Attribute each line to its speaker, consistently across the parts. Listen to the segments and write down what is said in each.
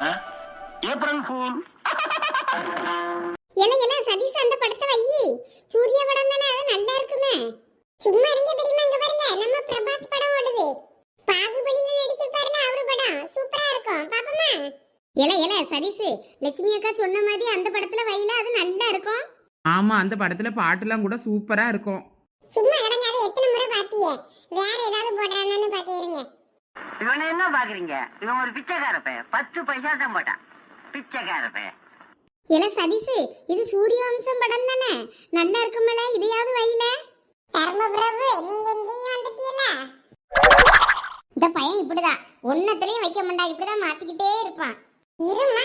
Speaker 1: April fool.
Speaker 2: எல எல சதீஷ் அந்த படத்தை வையி சூரிய படம் தானே அது நல்லா இருக்குமே. சும்மா இருங்க பெரியமா இங்க பாருங்க. நம்ம பிரபாஸ் படம் ஓடுது. பாகுபலியில நடிச்சிருப்பாருல அவரு படம். சூப்பரா இருக்கும். பாப்போமா? எல எல சதீஷ் லட்சுமி அக்கா சொன்ன மாதிரி அந்த படத்துல வையில அது நல்லா இருக்கும்.
Speaker 3: ஆமா அந்த படத்துல பாட்டுலாம் கூட சூப்பரா இருக்கும்.
Speaker 2: சும்மா கிடங்காத எத்தனை முறை பாத்திய? வேற ஏதாவது போடுறானு பாத்திருங்க
Speaker 1: இவனை என்ன பாக்குறீங்க? இவன் ஒரு பிச்சைக்கார பையன். பத்து பைசா தான் போட்டான் பிச்சைக்கார பையன்.
Speaker 2: எல சதீஷ் இது சூரிய வம்சம் படம் தானே? நல்லா இருக்குமல இதையாவது வையில? தர்மபிரபு நீங்க எங்கேயும் வந்துட்டீல இந்த பையன் இப்படிதான். ஒன்னத்துலயும் வைக்க மாட்டா இப்படிதான் மாத்திக்கிட்டே இருப்பான். இருமா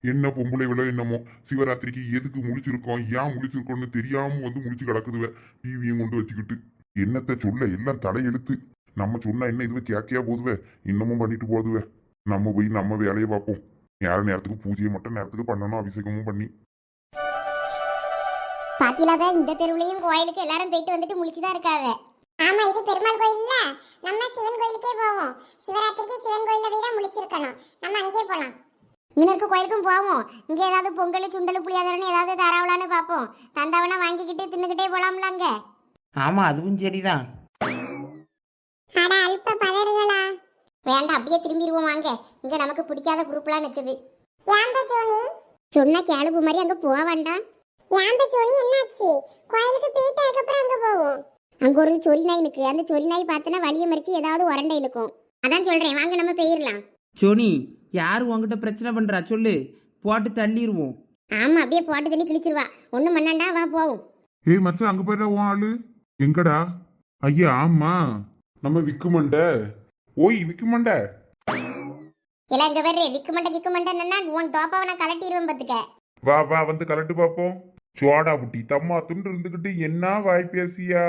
Speaker 4: என்ன பொம்பளை விட என்னமோ? சிவராத்திரிக்கு எதுக்கு முழிச்சிருக்கோம்? ஏன் முழிச்சிருக்கோம்னு தெரியாம வந்து முழிச்சு கிடக்குதுவ? டிவியும் கொண்டு வச்சுக்கிட்டு. என்னத்த சொல்ல? எல்லாம் தலையெழுத்து. நம்ம சொன்னா என்ன இதுவே? கேக்கையா போதுவே? இன்னமும் பண்ணிட்டு போதுவே? நம்ம போய் நம்ம வேலையை பார்ப்போம். நேர நேரத்துக்கு பூஜையை மட்டும் நேரத்துக்கு பண்ணணும் அபிஷேகமும் பண்ணி.
Speaker 2: பாத்திலாத இந்த தெருவுலயும் கோயிலுக்கு எல்லாரும் போயிட்டு வந்துட்டு முழிச்சுதான் இருக்காவ. ஆமா இது பெருமாள் கோயில் இல்ல நம்ம சிவன் கோயிலுக்கே போவோம். சிவராத்திரிக்கு சிவன் கோயில போய் தான் முழிச்சிருக்கணும் நம்ம அங்கேயே போலாம். இவனுக்கு கோயிலுக்கும் போவோம். இங்க ஏதாவது பொங்கல் சுண்டல் புளியாதரன்னு ஏதாவது தராவலான்னு பார்ப்போம். தந்தாவனா வாங்கிக்கிட்டு தின்னுக்கிட்டே போலாம்ல அங்க?
Speaker 3: ஆமா அதுவும் சரிதான்.
Speaker 2: அட அல்ப பதறுகளா? வேண்டாம் அப்படியே திரும்பிடுவோம் வாங்க இங்க நமக்கு பிடிக்காத குரூப்லாம் நிக்குது. ஏன்பா சோனி சொன்ன கேளுப்பு மாதிரி அங்க போக வேண்டாம். ஏன்பா சோனி என்னாச்சு? கோயிலுக்கு போயிட்டு அதுக்கப்புறம் அங்க போவோம். அங்க ஒரு சொறி நாய் நிக்கு அந்த சொறி நாய் பார்த்தனா வலிய மறிச்சு ஏதாவது உரண்டை இழுக்கும். அதான் சொல்றேன். வாங்க நம்ம போயிடலாம்.
Speaker 3: சோனி யார் உன்கிட்ட பிரச்சனை பண்றா? சொல்லு. போட்டு தள்ளிடுவோம்
Speaker 2: ஆமா அப்படியே போட்டு தண்ணி கிழிச்சிருவா. ஒண்ணும் பண்ணாண்டா வா போவோம்.
Speaker 4: ஏய் மச்சான் அங்க போயிடா உன் ஆளு. எங்கடா? ஐயா ஆமா. நம்ம விக்குமண்ட ஓய் விக்குமண்ட
Speaker 2: இல்ல இங்க வர்றே விக்கு மண்டை கிக்கு மண்டைன்னா உன் டோப்பாவை நான் கலட்டிடுவேன் பாத்துக்க.
Speaker 4: வா வா வந்து கலட்டு பாப்போம். சோடா புட்டி தம்மா துண்டு இருந்துகிட்டு என்ன வாய் பேசியா?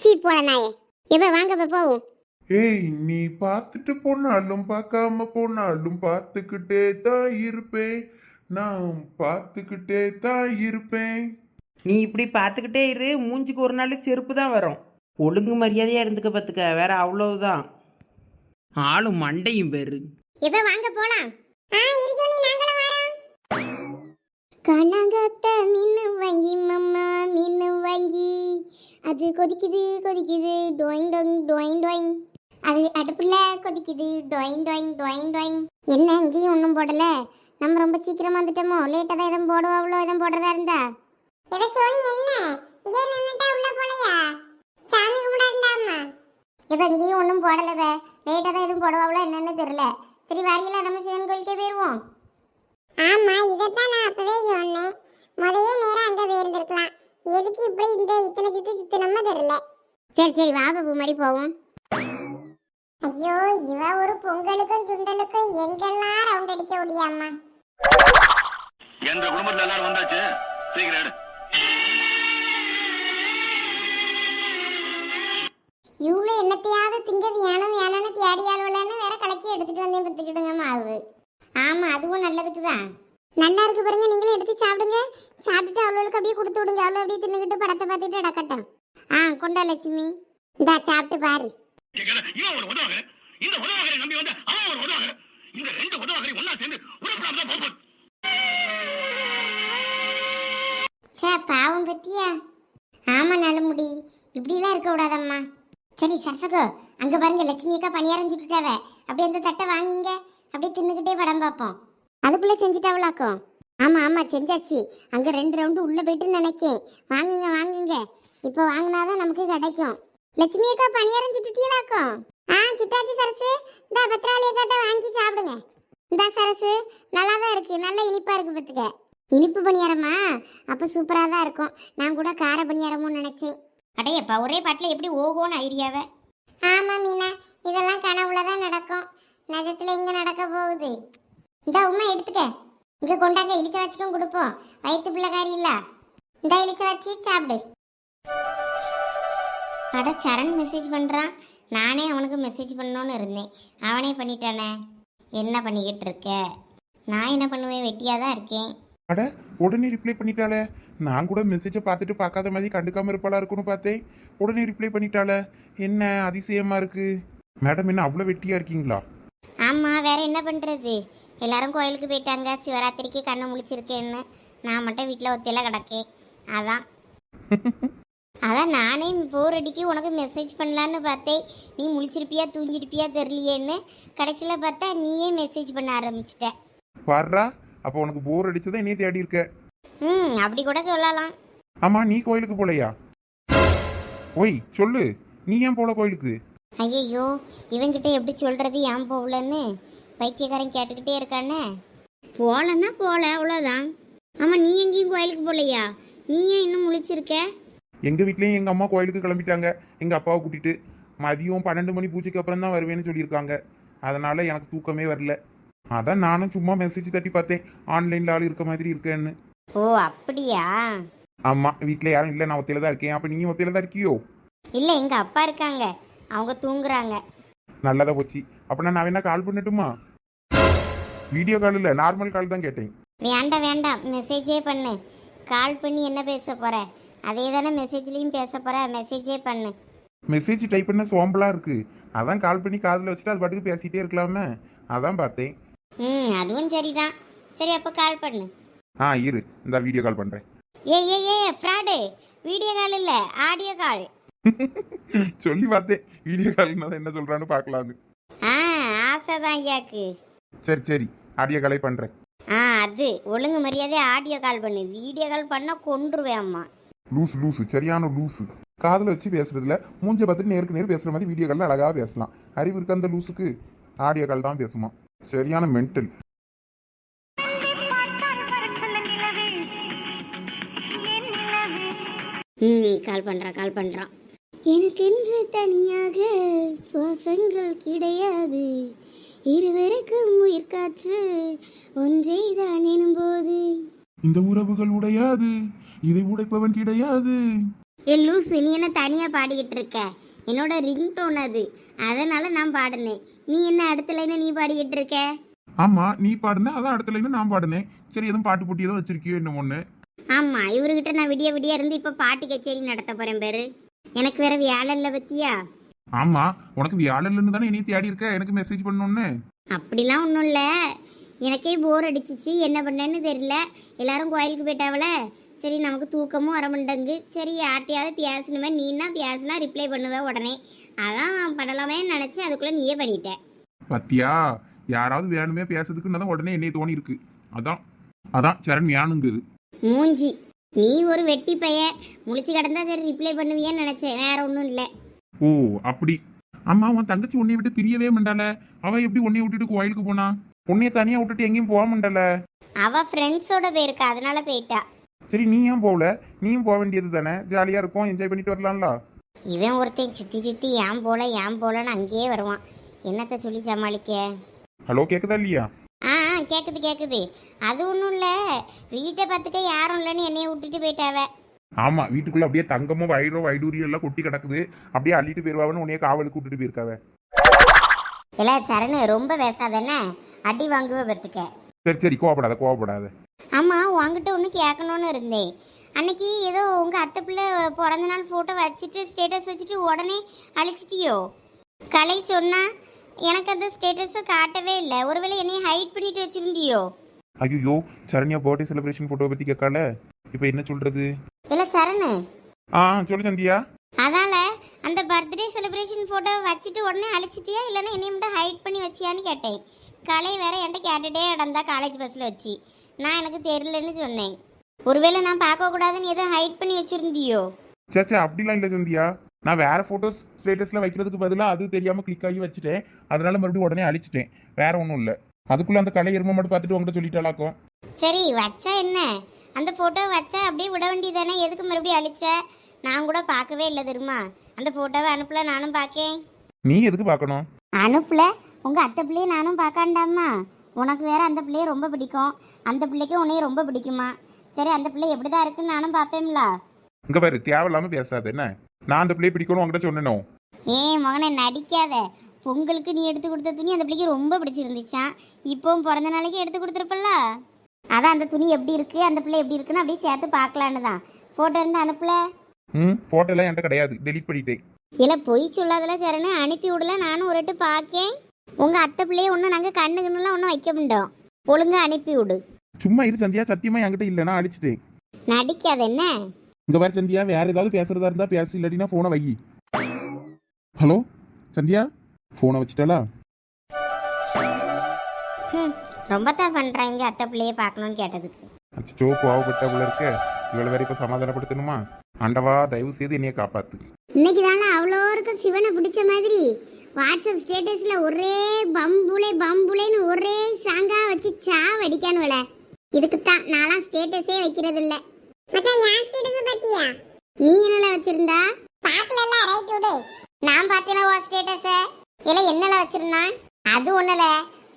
Speaker 2: சீ போல நாயே. எப்ப வாங்க போவோம்.
Speaker 4: ஏய் நீ பார்த்துட்டு போனாலும் பார்க்காம போனாலும் பார்த்துக்கிட்டே தான் இருப்பேன். நான் பார்த்துக்கிட்டே தான் இருப்பேன்.
Speaker 3: நீ இப்படி பார்த்துக்கிட்டே இரு. மூஞ்சிக்கு ஒரு நாள் செருப்பு தான் வரும். ஒழுங்கு மரியாதையா இருந்துக்க பார்த்துக்க. வேற அவ்வளவுதான். ஆளும் மண்டையும் பேரு.
Speaker 2: எப்ப வாங்க போலாம். ஆ இருக்கோனி கனகத்த மீன் வாங்கி மம்மா மீன் வாங்கி. அது கொதிக்குது கொதிக்குது டொயின் டொயின் டொயின் டொயின். அது அடுப்புல கொதிக்குது டொயின் டொயின் டொயின் டொயின். என்ன இங்கேயும் ஒன்றும் போடல? நம்ம ரொம்ப சீக்கிரமா வந்துட்டோமோ? லேட்டாக தான் எதுவும் போடுவோம் அவ்வளோ எதுவும் போடுறதா இருந்தா? இவ இங்கேயும் ஒன்றும் போடலவ லேட்டாக தான் எதுவும் போடுவாங்களோ என்னன்னு தெரியல. சரி வரையில நம்ம சிவன் கோயிலுக்கே போயிடுவோம் ஆமா இதைத்தான் நான் அப்பவே சொன்னேன். முதையே நேரம் அங்க போயிருந்திருக்கலாம். எதுக்கு இப்படி இந்த இத்தனை சுத்து சுத்தணுமா தெரியல. சரி சரி வா பாபு மாதிரி போவோம். ஐயோ இவ ஒரு பொங்கலுக்கும் சுண்டலுக்கும் எங்கெல்லாம் ரவுண்ட் அடிக்க முடியாமா?
Speaker 1: என்ற குடும்பத்துல எல்லாரும் வந்தாச்சு. சீக்கிரம்
Speaker 2: இவ்வளோ என்னத்தையாவது திங்க வேணும் வேணும்னு தேடி ஆளுவலன்னு வேற கலக்கி எடுத்துட்டு வந்தேன் பத்துக்கிடுங்க மாவு. ஆமா அதுவும் நல்லதுக்கு தான் நல்லா இருக்கு பாருங்க நீங்களும் எடுத்து சாப்பிடுங்க. சாப்பிட்டுட்டு அவ்வளோக்கு அப்படியே கொடுத்து விடுங்க. அவ்வளோ அப்படியே தின்னுக்கிட்டு படத்தை பார்த்துட்டு அடக்கட்டும் ஆ கொண்டா லட்சுமி. இந்தா சாப்பிட்டு பாரு.
Speaker 1: இவன் ஒரு உதவாக இந்த உதவாகரை நம்பி வந்து அவன் ஒரு உதவாக இந்த ரெண்டு உதவாகரை ஒன்னா சேர்ந்து உருப்படாம தான் போகும்
Speaker 2: சே பாவம் பத்தியா? ஆமா நல்ல முடி இப்படிலாம் இருக்க கூடாதம்மா. சரி சரசகோ அங்க பாருங்க லட்சுமி அக்கா பணியாரம் சுட்டுட்டாவ. அப்படியே அந்த தட்டை வாங்குங்க. அப்படியே தின்னுக்கிட்டே படம் பார்ப்போம். அதுக்குள்ளே செஞ்சுட்டாவளாக்கும் ஆமாம் ஆமாம் செஞ்சாச்சு. அங்கே ரெண்டு ரவுண்டு உள்ளே போயிட்டு நினைக்கேன். வாங்குங்க வாங்குங்க. இப்போ வாங்கினாதான் நமக்கு கிடைக்கும். லட்சுமி அக்கா பணியாரம் சுட்டுட்டீங்களாக்கும் ஆ சுட்டாச்சு சரசு. இந்த பத்திராளி அக்காட்ட வாங்கி சாப்பிடுங்க. இந்த சரசு. நல்லா தான் இருக்குது நல்ல இனிப்பாக இருக்குது பார்த்துக்க. இனிப்பு பணியாரமா அப்போ சூப்பராக தான் இருக்கும். நான் கூட கார பணியாரமும் நினச்சேன். அடையப்பா ஒரே பாட்டில் எப்படி ஓகோன்னு ஐடியாவை? ஆமாம் மீனா. இதெல்லாம் கனவுல தான் நடக்கும். நிஜத்துல இங்க நடக்க போகுது. இந்த உமா எடுத்துக்க. இங்க கொண்டாங்க இழிச்ச வச்சுக்கும் கொடுப்போம் வயிற்று பிள்ளைக்காரி இல்ல. இந்த இழிச்ச வச்சு சாப்பிடு. அட சரண் மெசேஜ் பண்றான். நானே அவனுக்கு மெசேஜ் பண்ணணும்னு இருந்தேன். அவனே பண்ணிட்டானே. என்ன பண்ணிக்கிட்டு இருக்க? நான் என்ன பண்ணுவேன்? வெட்டியாக தான் இருக்கேன்.
Speaker 5: அட உடனே ரிப்ளை பண்ணிட்டாளே. நான் கூட மெசேஜை பார்த்துட்டு பார்க்காத மாதிரி கண்டுக்காம இருப்பாளா இருக்கும்னு பார்த்தேன். உடனே ரிப்ளை பண்ணிட்டாளே. என்ன அதிசயமா இருக்கு? மேடம் என்ன அவ்வளோ வெட்டியா இருக்கீங்களா?
Speaker 2: ஆமாம் வேற என்ன பண்ணுறது எல்லாரும் கோயிலுக்கு போயிட்டாங்க. சிவராத்திரிக்கு கண்ணை முழிச்சிருக்கேன்னு. நான் மட்டும் வீட்டில் ஒத்தையில கிடக்கேன். அதான். அதான் நானே போர் அடிக்கி உனக்கு மெசேஜ் பண்ணலான்னு பார்த்தேன். நீ முழிச்சிருப்பியா தூங்கிருப்பியா தெரியலையேன்னு. கடைசியில் பார்த்தா நீயே மெசேஜ் பண்ண ஆரம்பிச்சிட்ட.
Speaker 5: வர்றா. அப்போ உனக்கு போர் அடிச்சதை என்னைய தேடி இருக்க.
Speaker 2: ம் அப்படி கூட சொல்லலாம்.
Speaker 5: ஆமா நீ கோயிலுக்கு போலையா? ஒய் சொல்லு. நீ ஏன் போல கோயிலுக்கு?
Speaker 2: ஐயையோ இவங்கிட்ட எப்படி சொல்கிறது ஏன் போகலன்னு? பைத்தியக்காரன் கேட்டுக்கிட்டே இருக்கானே? போகலன்னா போகல அவ்வளோதான் ஆமாம் நீ எங்கேயும் கோயிலுக்கு போகலையா? நீ ஏன் இன்னும் முழிச்சிருக்க?
Speaker 5: எங்க வீட்லயும் எங்க அம்மா கோயிலுக்கு கிளம்பிட்டாங்க. எங்க அப்பாவை கூட்டிட்டு. மதியம் பன்னெண்டு மணி பூஜைக்கு அப்புறம் தான் வருவேன்னு சொல்லியிருக்காங்க. அதனால எனக்கு தூக்கமே வரல. அதான் நானும் சும்மா மெசேஜ் தட்டி பார்த்தேன். ஆன்லைன்ல ஆள் இருக்க மாதிரி இருக்கேன்னு.
Speaker 2: ஓ அப்படியா?
Speaker 5: ஆமா வீட்ல யாரும் இல்லை. நான் ஒத்தையில தான் இருக்கேன். அப்ப நீயும் ஒத்தையில தான் இருக்கியோ?
Speaker 2: இல்லை எங்கள் அப்பா இருக்காங்க. அவங்க தூங்குறாங்க.
Speaker 5: நல்லதா போச்சு. அப்ப நான் வேணா கால் பண்ணட்டுமா? வீடியோ கால் இல்ல நார்மல் கால் தான் கேட்டேன்.
Speaker 2: வேண்டாம் வேண்டாம். மெசேஜே பண்ணு. கால் பண்ணி என்ன பேச போற? அதே தானே மெசேஜ்லேயும் பேச போற. மெசேஜே பண்ணு.
Speaker 5: மெசேஜ் டைப் பண்ண சோம்பலா இருக்கு. அதான் கால் பண்ணி காதில் வச்சுட்டு அது பாட்டுக்கு பேசிட்டே இருக்கலாமே அதான் பார்த்தேன்.
Speaker 2: ம் அதுவும் சரிதான். சரி அப்போ கால் பண்ணு.
Speaker 5: ஆ இரு. இந்த வீடியோ கால் பண்றேன்.
Speaker 2: ஏ ஏ ஏ ஃப்ராடு வீடியோ கால் இல்லை ஆடியோ கால்
Speaker 5: சொல்லி பார்த்தேன். வீடியோ கால்னா என்ன சொல்றான்னு பார்க்கலான்னு.
Speaker 2: ஆ ஆசை தான் ஐயாக்கு.
Speaker 5: சரி சரி. ஆடியோ காலே பண்றேன்.
Speaker 2: ஆ அது. ஒழுங்கு மரியாதை ஆடியோ கால் பண்ணு. வீடியோ கால் பண்ணால் கொன்றுவேன் அம்மா.
Speaker 5: லூசு லூசு. சரியான லூசு. காதில் வச்சு பேசுறதுல மூஞ்ச பார்த்துட்டு நேருக்கு நேர் பேசுற மாதிரி வீடியோ காலில் அழகா பேசலாம். அறிவு இருக்க அந்த லூசுக்கு? ஆடியோ கால் தான் பேசுமா. சரியான மென்டல்
Speaker 2: ம் கால் பண்ணுறான் கால் பண்ணுறான் எனக்கென்று தனியாக சுவாசங்கள் கிடையாது. இருவருக்கும் உயிர் காற்று ஒன்றே தான் எனும்போது.
Speaker 5: இந்த உறவுகள் உடையாது இதை உடைப்பவன் கிடையாது.
Speaker 2: ஏ லூசு நீ என்ன தனியாக பாடிக்கிட்டு இருக்க? என்னோட ரிங் டோன் அது. அதனால நான் பாடினேன். நீ என்ன அடுத்த லைனை நீ பாடிக்கிட்டு இருக்க?
Speaker 5: ஆமா நீ பாடுன அதான் அடுத்த லைன் நான் பாடுனேன். சரி எதுவும் பாட்டு போட்டி ஏதோ வச்சிருக்கியோ என்ன ஒண்ணு
Speaker 2: ஆமாம் இவர்கிட்ட நான் விடிய விடிய இருந்து இப்போ பாட்டு கச்சேரி நடத்த போகிறேன் பேரு. எனக்கு வேற வேலை இல்லை பத்தியா?
Speaker 5: ஆமா உனக்கு வியாழன்னு தானே என்னைய தேடி இருக்க? எனக்கு மெசேஜ் பண்ணணும்னு.
Speaker 2: அப்படிலாம் ஒன்றும் இல்லை. எனக்கே போர் அடிச்சிச்சு. என்ன பண்ணேன்னு தெரியல. எல்லாரும் கோயிலுக்கு போயிட்டாவல? சரி நமக்கு தூக்கமும் வர மாட்டேங்கு சரி யார்கிட்டயாவது பேசணுமே. நீனா பேசினா ரிப்ளை பண்ணுவேன் உடனே. அதான் பண்ணலாமே நினச்சி அதுக்குள்ளே நீயே பண்ணிட்ட.
Speaker 5: பத்தியா? யாராவது வேணுமே பேசுறதுக்குன்னு தான் உடனே என்னைய தோணி இருக்கு அதான். அதான் சரண் வேணுங்குது
Speaker 2: மூஞ்சி. நீ ஒரு வெட்டி பைய. முழிச்சு கிடந்தா சரி ரிப்ளை பண்ணுவியேன்னு நினச்சேன். வேற ஒன்றும் இல்லை.
Speaker 5: ஓ அப்படி. ஆமா உன் தங்கச்சி உன்னைய விட்டு பிரியவே மாட்டாள. அவ எப்படி உன்னைய விட்டுட்டு கோயிலுக்கு போனா? உன்னைய தனியா விட்டுட்டு எங்கேயும் போக மாட்டாள.
Speaker 2: அவள் ஃப்ரெண்ட்ஸோட போயிருக்கா அதனால போயிட்டா.
Speaker 5: சரி நீ ஏன் போகல? நீயும் போக வேண்டியது தானே. ஜாலியா இருக்கும் என்ஜாய் பண்ணிட்டு வரலாம்ல.
Speaker 2: இவன் ஒருத்தன் சுற்றி சுற்றி ஏன் போல ஏன் போலன்னு அங்கேயே வருவான். என்னத்தை சொல்லி சமாளிக்க?
Speaker 5: ஹலோ கேக்குதா இல்லையா?
Speaker 2: ஆ ஆ, கேக்குது கேக்குது. அது ஒன்றும் இல்லை. வீட்டை பார்த்துக்க யாரும் இல்லைன்னு என்னைய விட்டுட்டு போயிட்டாவ.
Speaker 5: ஆமா வீட்டுக்குள்ள அப்படியே தங்கமும் வயிறோ வைடூரியம் எல்லாம் கொட்டி கிடக்குது. அப்படியே அள்ளிட்டு போயிருவாவன்னு உன்னைய காவலுக்கு விட்டுட்டு போயிருக்காவ.
Speaker 2: இல்ல சரணு ரொம்ப பேசாதேன்னு அடி வாங்குவ பத்துக்க
Speaker 5: சரி சரி கோவப்படாத கோவப்படாத.
Speaker 2: ஆமா உங்ககிட்ட ஒன்று கேட்கணும்னு இருந்தேன். அன்னைக்கு ஏதோ உங்க அத்தை பிள்ளை பிறந்த நாள் ஃபோட்டோ வச்சுட்டு ஸ்டேட்டஸ் வச்சுட்டு உடனே அழிச்சிட்டியோ? கலை சொன்னா எனக்கு அந்த ஸ்டேட்டஸை காட்டவே இல்லை. ஒருவேளை என்னைய ஹைட் பண்ணிட்டு வச்சிருந்தியோ?
Speaker 5: ஐயோ சரண்யா பர்த்டே செலிப்ரேஷன் போட்டோ பத்தி கேட்கல? இப்போ என்ன சொல்றது?
Speaker 2: இல்லை சரணு.
Speaker 5: ஆ சொல்லு சந்தியா.
Speaker 2: அதால அந்த பர்த்டே செலிப்ரேஷன் ஃபோட்டோ வச்சுட்டு உடனே அழிச்சிட்டியா? இல்லைன்னா என்னைய மட்டும் ஹைட் பண்ணி வச்சியான்னு கேட்டேன். கலை வேற என்கிட்ட கேட்டுட்டே இடந்தா காலேஜ் பஸ்ஸில் வச்சு. நான் எனக்கு தெரியலன்னு சொன்னேன். ஒருவேளை நான் பார்க்கக்கூடாதுன்னு எதுவும் ஹைட் பண்ணி வச்சிருந்தியோ?
Speaker 5: சேச்சா அப்படிலாம் இல்லை சந்தியா. நான் வேற போட்டோஸ் ஸ்டேட்டஸ்ல வைக்கிறதுக்கு பதிலாக அது தெரியாம கிளிக் ஆகி வச்சுட்டேன். அதனால மறுபடியும் உடனே அழிச்சிட்டேன். வேற ஒன்றும் இல்லை. அதுக்குள்ள அந்த கலை எருமை மட்டும் பார்த்துட்டு உங்ககிட்ட சொல்லிட்டாலாக்கும்.
Speaker 2: சரி வச்சா என்ன? அந்த ஃபோட்டோ வச்சா அப்படியே விட வேண்டியதானே எதுக்கு மறுபடியும் அழிச்ச? நான் கூட பார்க்கவே இல்லை தெரியுமா? அந்த ஃபோட்டோவை அனுப்பல நானும் பார்க்கேன்.
Speaker 5: நீ எதுக்கு பார்க்கணும்?
Speaker 2: அனுப்பல? உங்க அத்தை பிள்ளைய நானும் பார்க்காண்டாமா உனக்கு வேற அந்த பிள்ளைய ரொம்ப பிடிக்கும். அந்த பிள்ளைக்கும் உன்னைய ரொம்ப பிடிக்குமா? சரி அந்த பிள்ளை எப்படி தான் இருக்குன்னு நானும் பார்ப்பேன்ல.
Speaker 5: இங்க பாரு தேவையில்லாம பேசாத என்ன? நான் அந்த பிள்ளைய பிடிக்கணும் உங்ககிட்ட சொன்னேனோ?
Speaker 2: ஏய் மகனை நடிக்காத. பொங்கலுக்கு நீ எடுத்து கொடுத்த துணி அந்த பிள்ளைக்கு ரொம்ப பிடிச்சிருந்துச்சான் இப்போவும் பிறந்த நாளைக்கு எடுத்து கொடுத்துருப்பல்ல? அதான் அந்த துணி எப்படி இருக்கு அந்த பிள்ளை எப்படி இருக்குன்னு அப்படியே சேர்த்து பார்க்கலான்னு தான். ஃபோட்டோ இருந்து அனுப்பல.
Speaker 5: ம் போட்டோலாம் என்கிட்ட கிடையாது. டெலீட் பண்ணிட்டேன்.
Speaker 2: இல்லை பொய் சொல்லாதல சரின்னு அனுப்பி விடல நானும் ஒரு வாட்டி பார்க்கேன். உங்கள் அத்தை பிள்ளைய ஒன்றும் நாங்கள் கண்ணு கண்ணுலாம் ஒன்றும் வைக்க முடியும் ஒழுங்கா அனுப்பி விடு.
Speaker 5: சும்மா இரு சந்தியா சத்தியமா என்கிட்ட இல்ல நான் அடிச்சிட்டேன்.
Speaker 2: நடிக்காத என்ன?
Speaker 5: இங்க பாரு சந்தியா வேற ஏதாவது பேசுறதா இருந்தா பேசு இல்லாட்டினா போனை வை. ஹலோ சந்தியா? போனை வச்சுட்டாளா?
Speaker 2: ரொம்ப தான் பண்ணுறாங்க அத்தை பிள்ளைய பார்க்கணும்னு கேட்டதுக்கு.
Speaker 5: அச்சோ கோவப்பட்ட போல இருக்க. இவளை வேற இப்ப சமாதானப்படுத்தணுமா? ஆண்டவா தயவு செய்து என்னைய காப்பாத்து.
Speaker 2: இன்னைக்கு தானே அவ்வளோருக்கும் சிவனை பிடிச்ச மாதிரி. வாட்ஸ்அப் ஸ்டேட்டஸில் ஒரே பம்புளே பம்புளேன்னு ஒரே சாங்கா வச்சு சாவடிக்கானுவல இதுக்கு தான் நான்லாம் ஸ்டேட்டஸே வைக்கிறது இல்ல நீ என்னல வச்சிருந்தா? பாக்கலல ரைட் விடு. நான் பார்த்தேனா உன் ஸ்டேட்டஸ இல்ல என்னல வச்சிருந்தான்? அது ஒண்ணுல.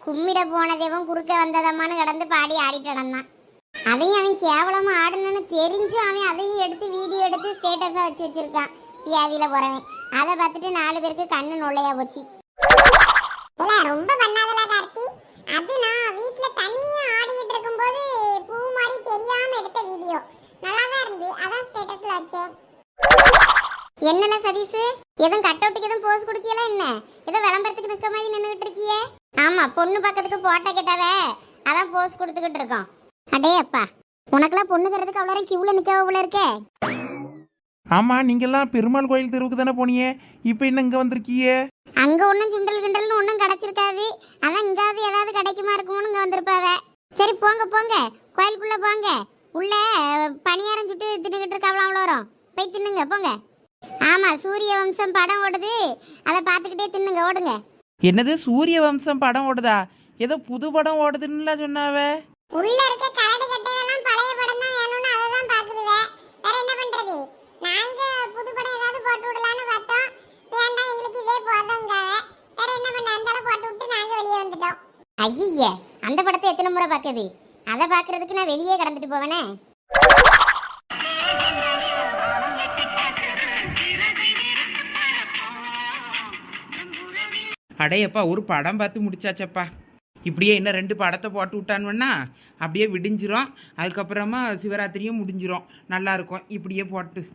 Speaker 2: கும்மிட போன தெய்வம் குறுக்க வந்ததம்மான்னு கடந்து பாடி ஆடிட்டு நடந்தான். அதையும் அவன் கேவலமா ஆடணும்னு தெரிஞ்சு அவன் அதையும் எடுத்து வீடியோ எடுத்து ஸ்டேட்டஸா வச்சு வச்சிருக்கான். வியாதியில போறவன். அதை பார்த்துட்டு நாலு பேருக்கு கண்ணு நொல்லையா போச்சு. ரொம்ப பண்ணாதல கார்த்தி. அது நான் வீட்ல தனியா ஆடிட்டு இருக்கும்போது பூ மாதிரி தெரியாம எடுத்த வீடியோ நல்லா தான் இருந்து அதான் ஸ்டேட்டஸ்ல வச்சேன். என்னல சதீஷ்? எதுவும் கட் அவுட்டுக்கு எதுவும் போஸ் கொடுக்கல என்ன? ஏதோ விளம்பரத்துக்கு நிற்க மாதிரி நின்றுகிட்டு இருக்கியே. ஆமா பொண்ணு பக்கத்துக்கு போட்டோ கேட்டாவே. அதான் போஸ் கொடுத்துக்கிட்டு இருக்கோம். அடே அப்பா உனக்கெல்லாம் பொண்ணு தரதுக்கு அவ்வளோ கியூல நிற்க போல இருக்கே.
Speaker 5: ஆமா நீங்கெல்லாம் பெருமாள் கோயில் தெருவுக்கு தானே போனீங்க? இப்போ என்ன இங்க வந்திருக்கீங்க
Speaker 2: அங்க ஒன்றும் சுண்டல் கிண்டல்னு ஒன்றும் கிடைச்சிருக்காது. அதான் இங்காவது ஏதாவது கிடைக்குமா இருக்குமோன்னு இங்கே வந்திருப்பாவ. சரி போங்க போங்க. கோயிலுக்குள்ள போங்க. உள்ள பணியாரம் சுட்டு தின்னுக்கிட்டு இருக்காவலாம் அவ்வளோ வரும் போய் தின்னுங்க போங்க. ஆமா சூரிய வம்சம் படம் ஓடுது. அதை பார்த்துக்கிட்டே தின்னுங்க ஓடுங்க.
Speaker 3: என்னது சூரிய வம்சம் படம் ஓடுதா? ஏதோ புது படம் ஓடுதுன்னுலாம் சொன்னாவ?
Speaker 2: உள்ள இருக்க கரடு கட்டையெல்லாம் பழைய படம் தான் வேணும்னு அதை தான் பாக்குதுவே வேற என்ன பண்றது? நாங்க புது படம் ஏதாவது போட்டு விடலாம்னு பார்த்தோம். வேண்டாம் எங்களுக்கு இதே போதுங்காக வேற என்ன பண்ண அந்த போட்டு விட்டு நாங்க வெளியே வந்துட்டோம். ஐய அந்த படத்தை எத்தனை முறை பாக்குது அதை பாக்குறதுக்கு நான் வெளியே கடந்துட்டு போவேனே.
Speaker 3: அடையப்பா ஒரு படம் பார்த்து முடிச்சாச்சப்பா. இப்படியே இன்னும் ரெண்டு படத்தை போட்டு விட்டானுன்னா அப்படியே விடிஞ்சிரும். அதுக்கப்புறமா சிவராத்திரியும் முடிஞ்சிரும். நல்லா இருக்கும். இப்படியே போட்டு.